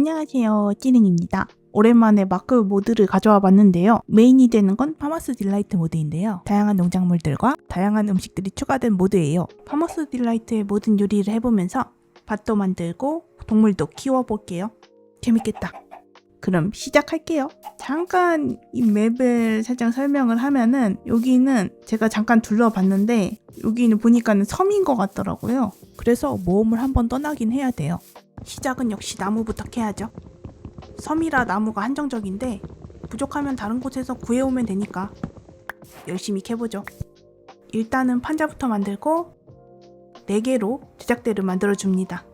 안녕하세요. 찌능입니다. 오랜만에 마크 모드를 가져와 봤는데요. 메인이 되는 건 파머스 딜라이트 모드인데요. 다양한 농작물들과 다양한 음식들이 추가된 모드예요. 파머스 딜라이트의 모든 요리를 해보면서 밭도 만들고 동물도 키워볼게요. 재밌겠다. 그럼 시작할게요. 잠깐 이 맵을 살짝 설명을 하면은 여기는 제가 잠깐 둘러봤는데 여기는 보니까는 섬인 것 같더라고요. 그래서 모험을 한번 떠나긴 해야 돼요. 시작은 역시 나무부터 캐야죠. 섬이라 나무가 한정적인데 부족하면 다른 곳에서 구해오면 되니까 열심히 캐보죠. 일단은 판자부터 만들고 4개로 제작대를 만들어줍니다.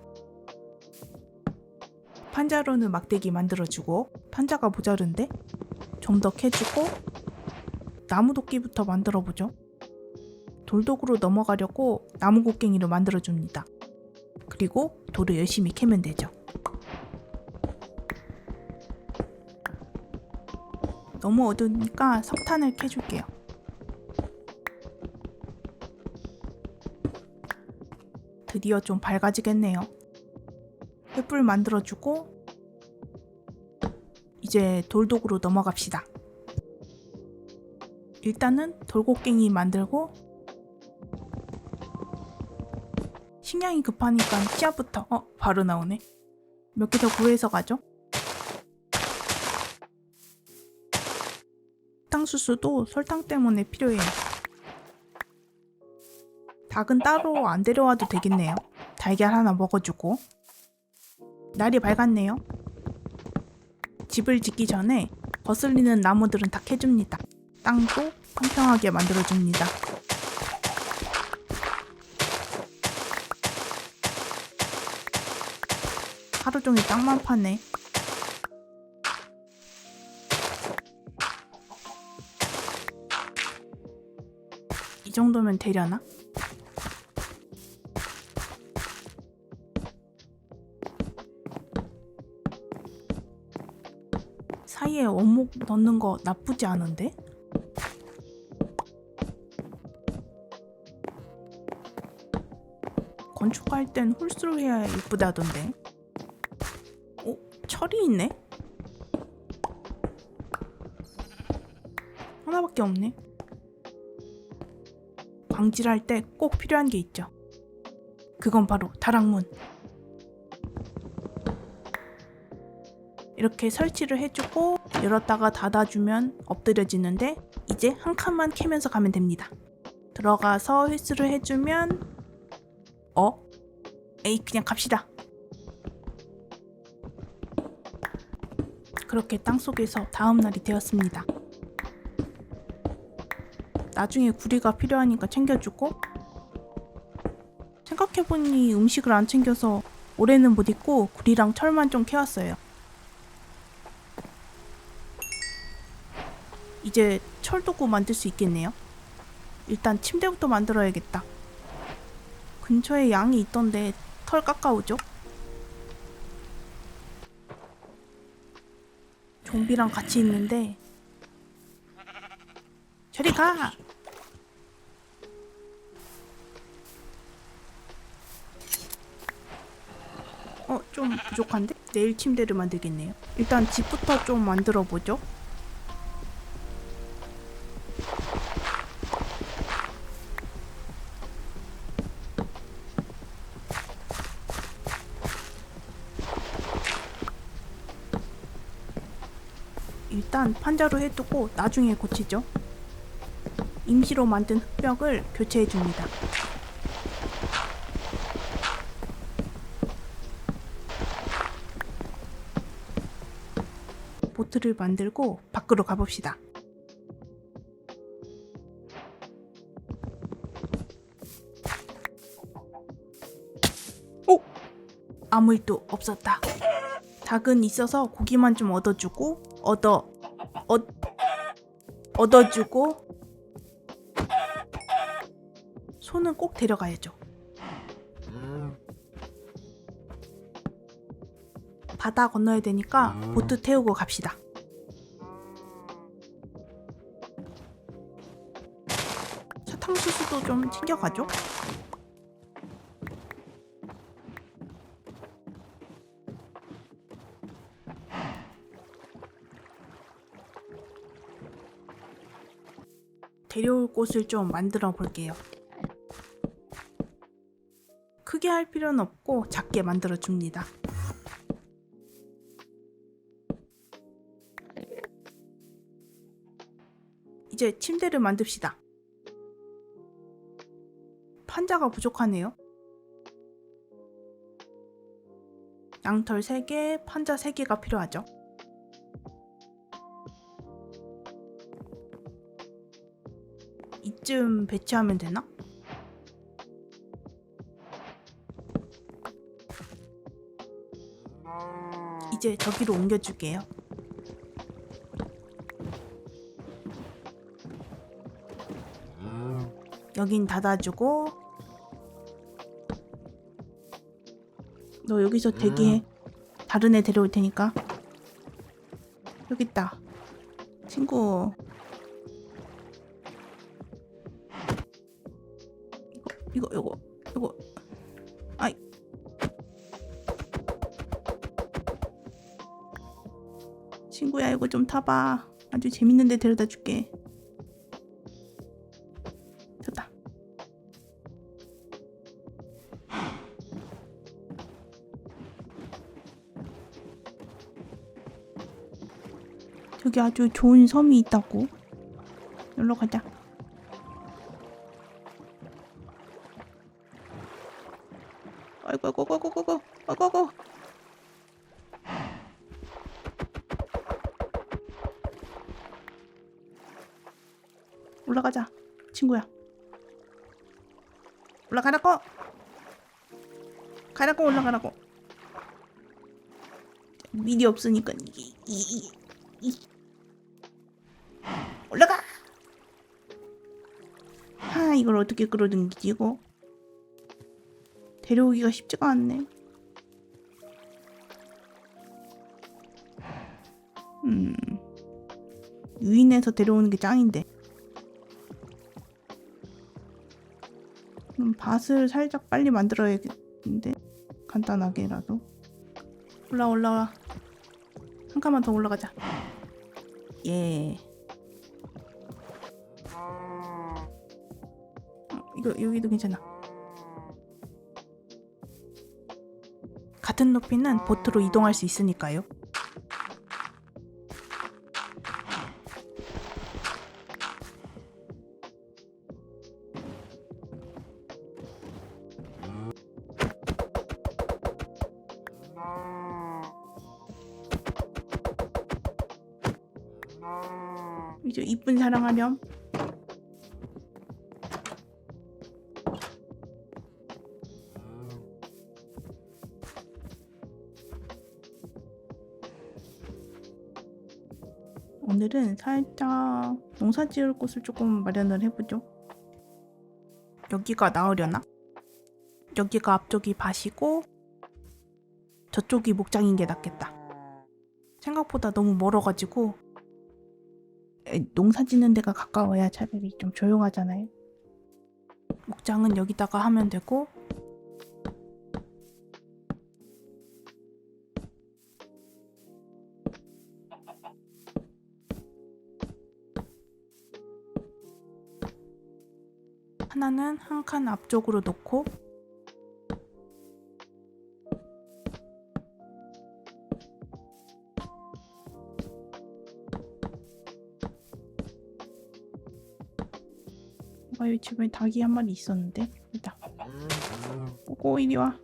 판자로는 막대기 만들어주고 판자가 모자른데 좀 더 캐주고 나무 도끼부터 만들어보죠. 돌도구로 넘어가려고 나무 곡괭이로 만들어줍니다. 그리고 돌을 열심히 캐면 되죠. 너무 어두우니까 석탄을 캐줄게요. 드디어 좀 밝아지겠네요. 횃불 만들어주고 이제 돌도구로 넘어갑시다. 일단은 돌곡갱이 만들고 식량이 급하니까 씨앗부터 어 바로 나오네. 몇 개 더 구해서 가죠. 설탕수수도 설탕 때문에 필요해요. 닭은 따로 안 데려와도 되겠네요. 달걀 하나 먹어주고 날이 밝았네요. 집을 짓기 전에 거슬리는 나무들은 다 캐줍니다. 땅도 평평하게 만들어줍니다. 종일 땅만 파네. 이 정도면 되려나? 사이에 원목 넣는 거 나쁘지 않은데? 건축할 땐 홀수로 해야 예쁘다던데. 어? 철이 있네? 하나밖에 없네. 광질 할 때 꼭 필요한 게 있죠. 그건 바로 다락문. 이렇게 설치를 해주고 열었다가 닫아주면 엎드려지는데 이제 한 칸만 캐면서 가면 됩니다. 들어가서 휘스를 해주면 어? 에이 그냥 갑시다. 그렇게 땅속에서 다음 날이 되었습니다. 나중에 구리가 필요하니까 챙겨주고 생각해보니 음식을 안 챙겨서 올해는 못 입고 구리랑 철만 좀 캐왔어요. 이제 철도구 만들 수 있겠네요. 일단 침대부터 만들어야겠다. 근처에 양이 있던데 털 깎아오죠? 좀비랑 같이 있는데 저리 가! 어, 좀 부족한데? 내일 침대를 만들겠네요. 일단 집부터 좀 만들어 보죠. 판자로 해두고 나중에 고치죠. 임시로 만든 흙벽을 교체해 줍니다. 보트를 만들고 밖으로 가봅시다. 오! 아무 일도 없었다. 닭은 있어서 고기만 좀 얻어주고 얻어 얻 얻어주고 소는 꼭 데려가야죠. 바다 건너야 되니까 보트 태우고 갑시다. 사탕수수도 좀 챙겨가죠. 데려올 곳을 좀 만들어 볼게요. 크게 할 필요는 없고 작게 만들어 줍니다. 이제 침대를 만듭시다. 판자가 부족하네요. 양털 3개, 판자 3개가 필요하죠. 이쯤 배치하면 되나? 이제 저기로 옮겨줄게요. 여긴 닫아주고 너 여기서 대기해. 다른 애 데려올 테니까. 여기 있다. 친구. 이거 이거 이거. 아이. 친구야 이거 좀 타봐. 아주 재밌는데 데려다 줄게. 됐다. 저기 아주 좋은 섬이 있다고. 놀러 가자. 아이고 아이고. 아이고. 올라가자. 친구야. 올라가라고. 가라고 올라가라고. 미리 없으니까 이, 이, 이, 이. 올라가! 하 이걸 어떻게 끌어당기지 이거 데려오기가 쉽지가 않네. 음. 유인해서 데려오는 게 짱인데. 그럼 밭을 살짝 빨리 만들어야겠는데? 간단하게라도. 올라 올라와. 한 칸만 더 올라가자. 예. 어, 이거 여기도 괜찮아 같은 높이는 보트로 이동할 수 있으니까요. 이제 이쁜 사랑하렴 오늘은 살짝 농사 지을 곳을 조금 마련을 해보죠. 여기가 나으려나? 여기가 앞쪽이 밭이고 저쪽이 목장인 게 낫겠다. 생각보다 너무 멀어가지고 에, 농사 짓는 데가 가까워야 차라리 좀 조용하잖아요. 목장은 여기다가 하면 되고 하나는 한 칸 앞쪽으로 놓고 아, 여기 집에 닭이 한 마리 있었는데? 일단 오고 이리 와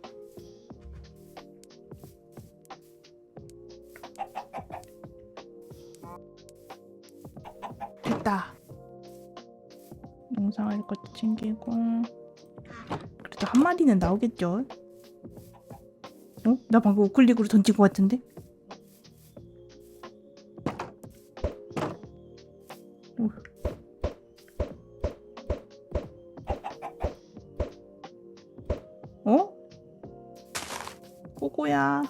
챙기고 그래도 한 마리는 나오겠죠 어? 나 방금 우클릭으로 던진 것 같은데? 오. 어? 꼬꼬야.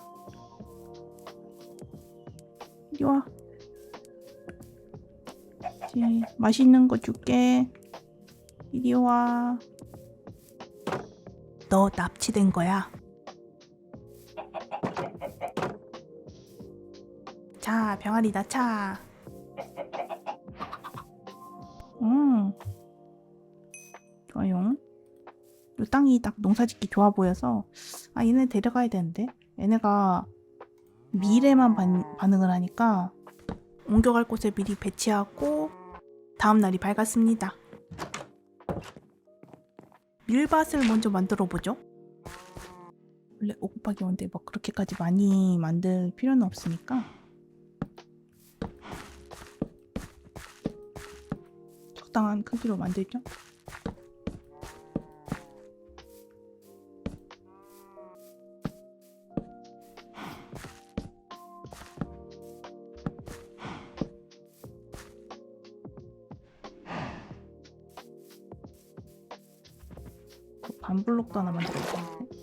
이리 와. 이제 맛있는 거 줄게. 이리 와. 너 납치된 거야. 자, 병아리 나차. 음. 좋아요. 요 땅이 딱 농사짓기 좋아 보여서 아 얘네 데려가야 되는데 얘네가 미래만 반, 반응을 하니까 옮겨갈 곳에 미리 배치하고 다음 날이 밝았습니다. 밀밭을 먼저 만들어 보죠. 원래 5 곱하기 5인데 뭐 그렇게까지 많이 만들 필요는 없으니까 적당한 크기로 만들죠. 반블록도 하나 만들어야 되는데.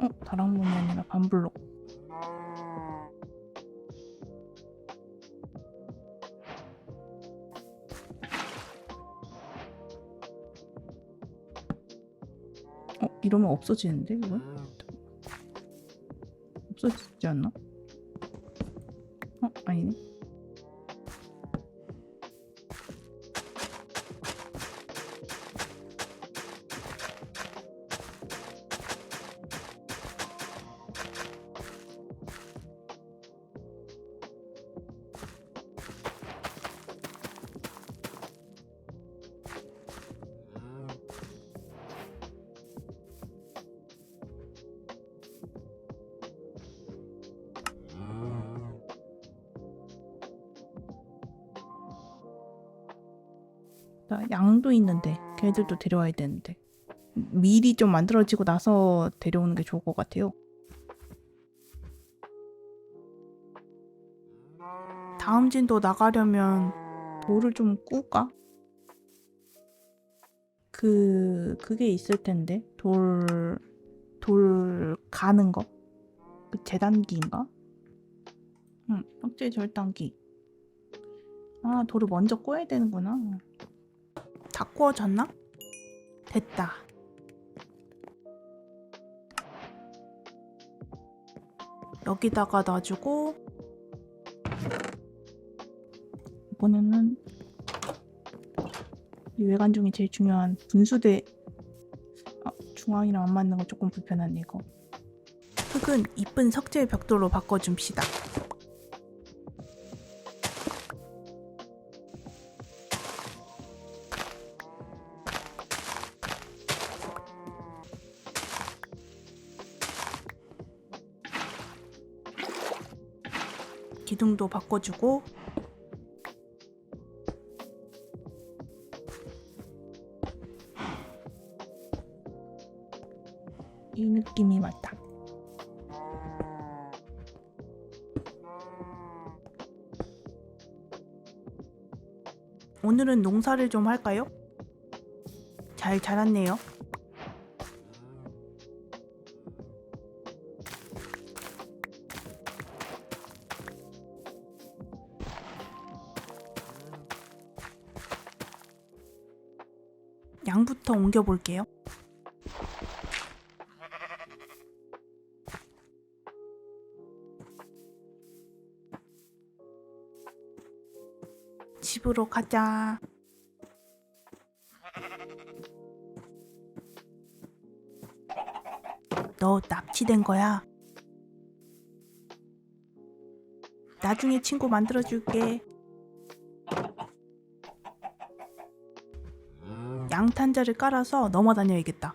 어, 다락문이 아니라 반블록. 어, 이러면 없어지는데, 이거? 없어지지 않나? 어, 아니네. 나 양도 있는데 걔들도 데려와야 되는데 미리 좀 만들어지고 나서 데려오는 게 좋을 것 같아요. 다음 진도 나가려면 돌을 좀 꾸까? 그 그게 있을 텐데 돌 돌 가는 거. 그 재단기인가? 응, 석재 절단기. 아, 돌을 먼저 꼬야 되는구나. 다 구워졌나? 됐다. 여기다가 놔주고 이번에는 이 외관 중에 제일 중요한 분수대 아, 중앙이랑 안 맞는 거 조금 불편하네 이거 흙은 이쁜 석재 벽돌로 바꿔줍시다 기둥도 바꿔주고 이 느낌이 맞다. 오늘은 농사를 좀 할까요? 잘 자랐네요. 양부터 옮겨 볼게요. 집으로 가자. 너 납치된 거야. 나중에 친구 만들어줄게. 양탄자를 깔아서 넘어다녀야겠다.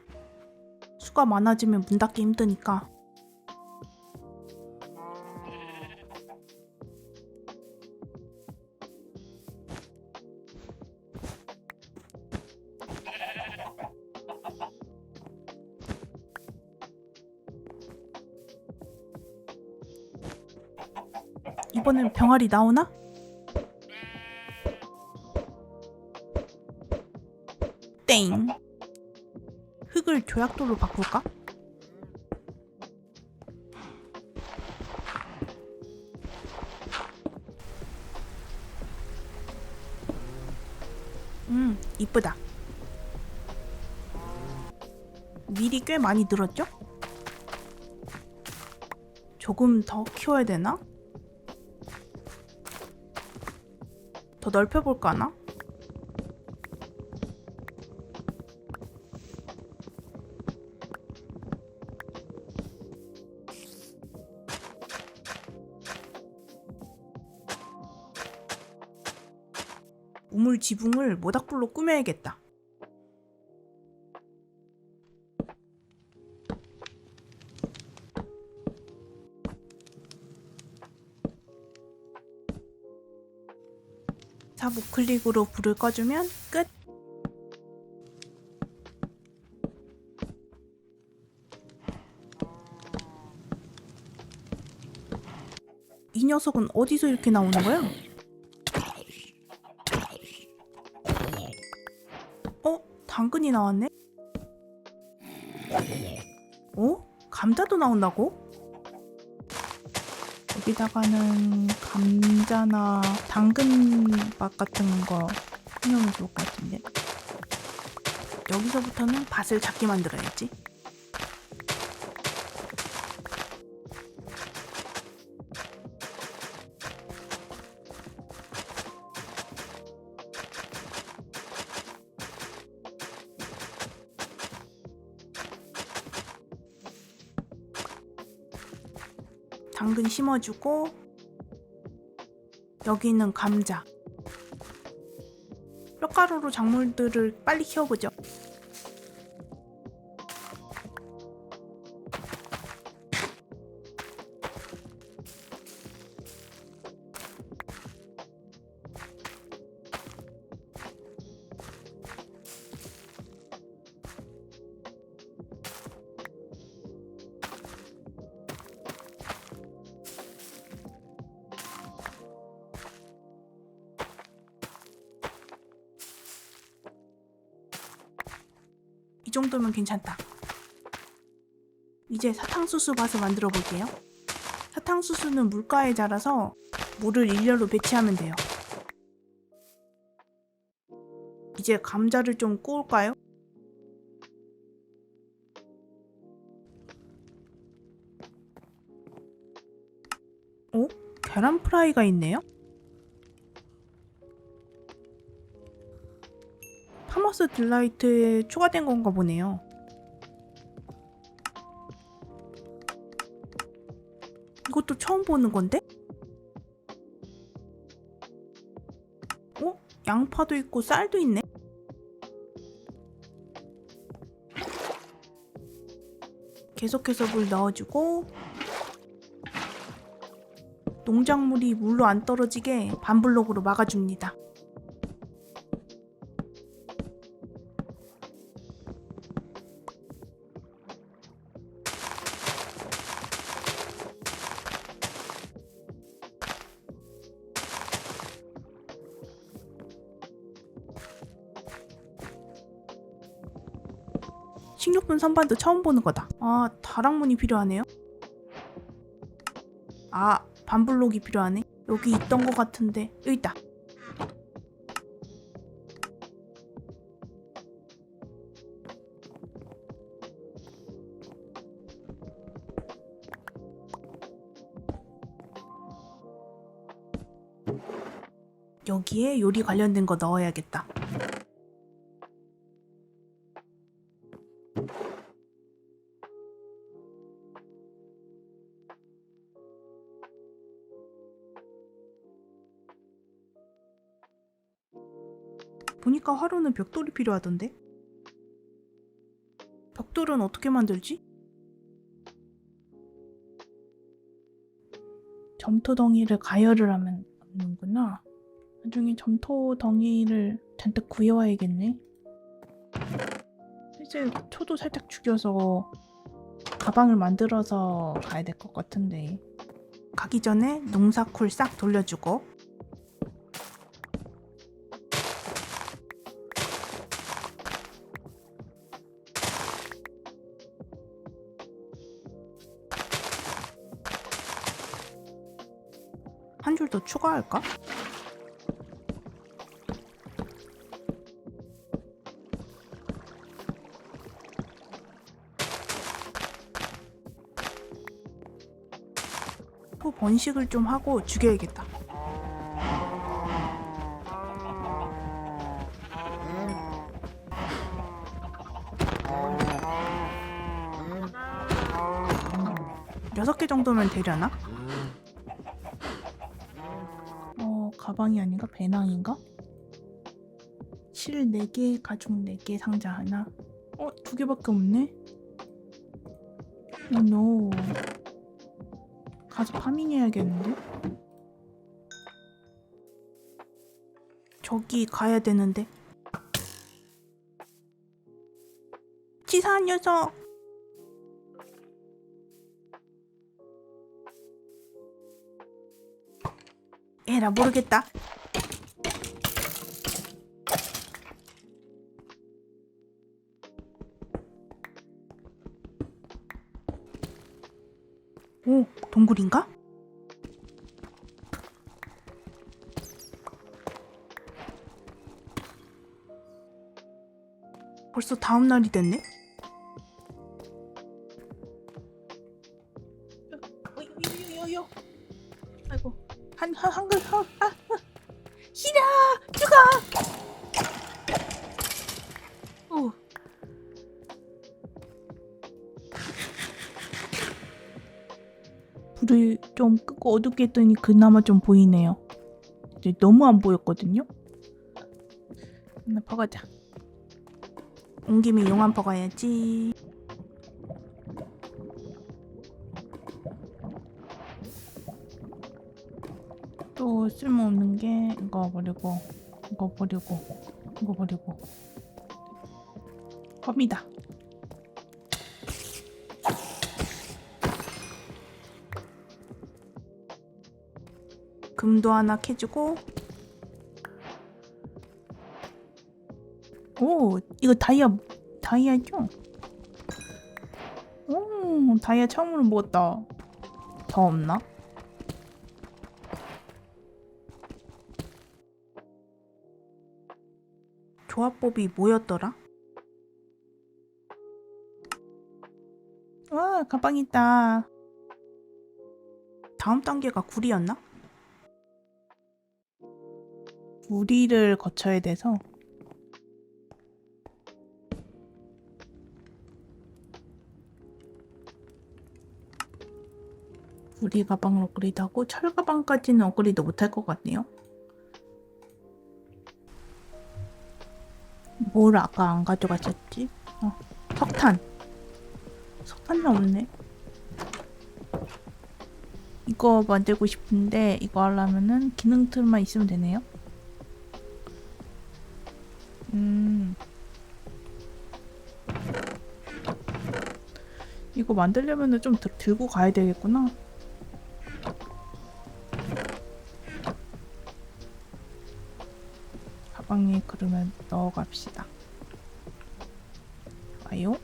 수가 많아지면 문 닫기 힘드니까. 이번엔 병아리 나오나? 땡. 흙을 조약돌로 바꿀까? 음, 이쁘다. 밀이 꽤 많이 늘었죠? 조금 더 키워야 되나? 더 넓혀볼까나? 지붕을 모닥불로 꾸며야겠다. 사부 클릭으로 불을 꺼주면 끝. 이 녀석은 어디서 이렇게 나오는 거야? 당근이 나왔네? 어? 감자도 나온다고? 여기다가는 감자나 당근밭 같은 거 해놓으면 좋을 것 같은데 여기서부터는 밭을 작게 만들어야지 당근 심어주고 여기는 감자. 뼈가루로 작물들을 빨리 키워보죠 정도면 괜찮다 이제 사탕수수 밭을 만들어 볼게요 사탕수수는 물가에 자라서 물을 일렬로 배치하면 돼요 이제 감자를 좀 구울까요? 어? 계란 프라이가 있네요? 파머스 딜라이트에 추가된 건가 보네요. 이것도 처음 보는 건데? 어? 양파도 있고 쌀도 있네? 계속해서 물 넣어주고 농작물이 물로 안 떨어지게 반블록으로 막아줍니다. 선반도 처음 보는 거다. 아, 다락문이 필요하네요. 아, 반블록이 필요하네. 여기 있던 것 같은데 여기 있다. 여기에 요리 관련된 거 넣어야겠다. 화로는 벽돌이 필요하던데? 벽돌은 어떻게 만들지? 점토 덩이를 가열을 하면 없는구나. 나중에 점토 덩이를 잔뜩 구해와야겠네. 이제 초도 살짝 죽여서 가방을 만들어서 가야 될 것 같은데. 가기 전에 농사쿨 싹 돌려주고 할까? 또 번식을 좀 하고 죽여야겠다. 여섯 개 정도면 되려나? 가방이 아닌가? 배낭인가? 실 4개, 가죽 4개, 상자 하나. 어, 두 개밖에 없네. 오, 노. 가서 파밍해야겠는데? 저기 가야 되는데. 치사한 녀석! 에라 모르겠다. 오, 동굴인가? 벌써 다음 날이 됐네. 어둡게 했더니 그나마 좀 보이네요. 이제 너무 안 보였거든요. 하나 퍼가자. 온 김에 용암 퍼가야지. 또 쓸모없는 게 이거 버리고 이거 버리고 이거 버리고 겁니다. 금도 하나 캐주고 오 이거 다이아 다이아죠? 오 다이아 처음으로 먹었다 더 없나? 조합법이 뭐였더라? 와 가방 있다 다음 단계가 구리였나? 구리를 거쳐야 돼서 구리 가방을 업그레이드하고 철 가방까지는 업그레이드 못할 것 같네요. 뭘 아까 안 가져갔었지? 어, 석탄. 석탄은 없네. 이거 만들고 싶은데 이거 하려면은 기능 틀만 있으면 되네요. 음. 이거 만들려면은 좀 들, 들고 가야 되겠구나. 가방에 그러면 넣어갑시다. 와요.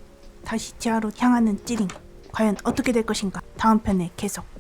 다시 지하로 향하는 찌링. 과연 어떻게 될 것인가? 다음 편에 계속.